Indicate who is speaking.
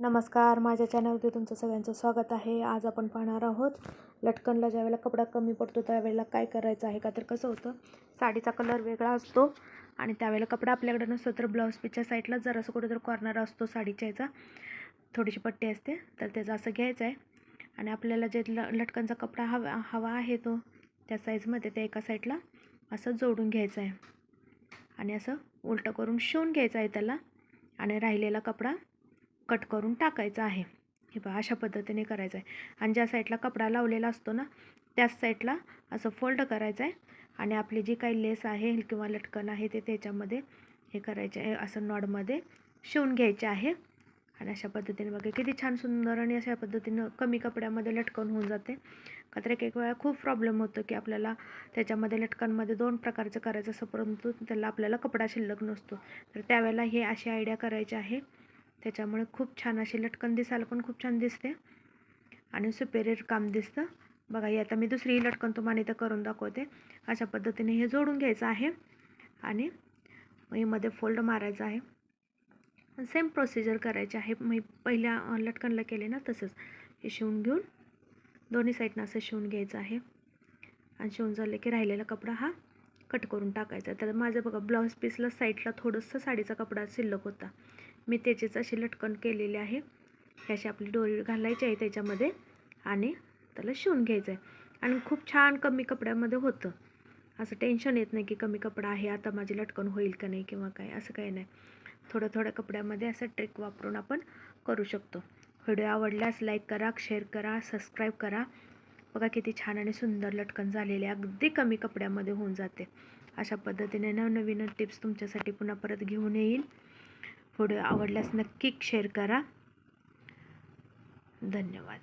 Speaker 1: नमस्कार माझ्या चॅनलमध्ये तुमचं सगळ्यांचं स्वागत आहे. आज आपण पाहणार आहोत लटकनला ज्यावेळेला कपडा कमी पडतो त्यावेळेला काय करायचं आहे का तर कसं होतं? साडीचा कलर वेगळा असतो आणि त्यावेळेला कपडा आपल्याकडे नसतो तर ब्लाऊज पीसच्या साईडला जरासं कुठेतरी कॉर्नर असतो साडीच्या याचा. थोडीशी पट्टी असते तर त्याचं असं घ्यायचं आहे. आणि आपल्याला जे ल लटकनचा कपडा हवा हवा आहे तो त्या साईजमध्ये त्या एका साईडला असं जोडून घ्यायचं आहे. आणि असं उलटं करून शिवून घ्यायचं आहे त्याला. आणि राहिलेला कपडा कट करून टाकायचं आहे. हे पहा अशा पद्धतीने करायचं आहे आणि ज्या साईडला कपडा लावलेला असतो ना त्याच साईडला असं फोल्ड करायचं आहे आणि आपली जी काही लेस आहे किंवा लटकन आहे ते त्याच्यामध्ये हे करायचे आहे असं नॉडमध्ये शिवून घ्यायचे आहे. आणि अशा पद्धतीने बघा किती छान सुंदर आणि अशा पद्धतीनं कमी कपड्यामध्ये लटकन होऊन जाते. का तर एक एक वेळा खूप प्रॉब्लेम होतो की आपल्याला त्याच्यामध्ये लटकनमध्ये दोन प्रकारचं करायचं असं परंतु त्याला आपल्याला कपडा शिल्लक नसतो. तर त्यावेळेला हे अशी आयडिया करायची आहे. त्याच्यामुळे खूप छान अशी लटकन दिसायला पण खूप छान दिसते. आणि सुपेरियर काम दिसतं. बघा ही आता मी दुसरी लटकन तुम्हाला इथं करून दाखवते. अशा पद्धतीने हे जोडून घ्यायचं आहे. आणि मध्ये फोल्ड मारायचं आहे. सेम प्रोसिजर करायची आहे. मी पहिल्या लटकनला केले ना तसंच. हे शिवून घेऊन दोन्ही साईडनं असं शिवून घ्यायचं आहे. आणि शिवून झालं की राहिलेला कपडा हा कट करून टाकायचा. तर माझं बघा ब्लाऊज पीसला साईडला थोडंसं साडीचा कपडा शिल्लक होता. मी त्याचीच अशी लटकन केलेली आहे. अशी आपली डोरी घालायची आहे त्याच्यामध्ये आणि त्याला शिवून घ्यायचं आहे. आणि खूप छान कमी कपड्यामध्ये होतं. असं टेन्शन येत नाही की कमी कपडा आहे आता माझी लटकन होईल का नाही किंवा काय असं काही नाही. थोड्या थोड्या कपड्यामध्ये असं ट्रिक वापरून आपण करू शकतो. व्हिडिओ आवडल्यास लाईक करा शेअर करा सबस्क्राईब करा. बघा किती छान आणि सुंदर लटकन झालेले अगदी कमी कपड्यामध्ये होऊन जाते. अशा पद्धतीने नवनवीन टिप्स तुमच्यासाठी पुन्हा परत घेऊन येईल. व्हिडिओ आवडल्यास नक्की शेअर करा. धन्यवाद.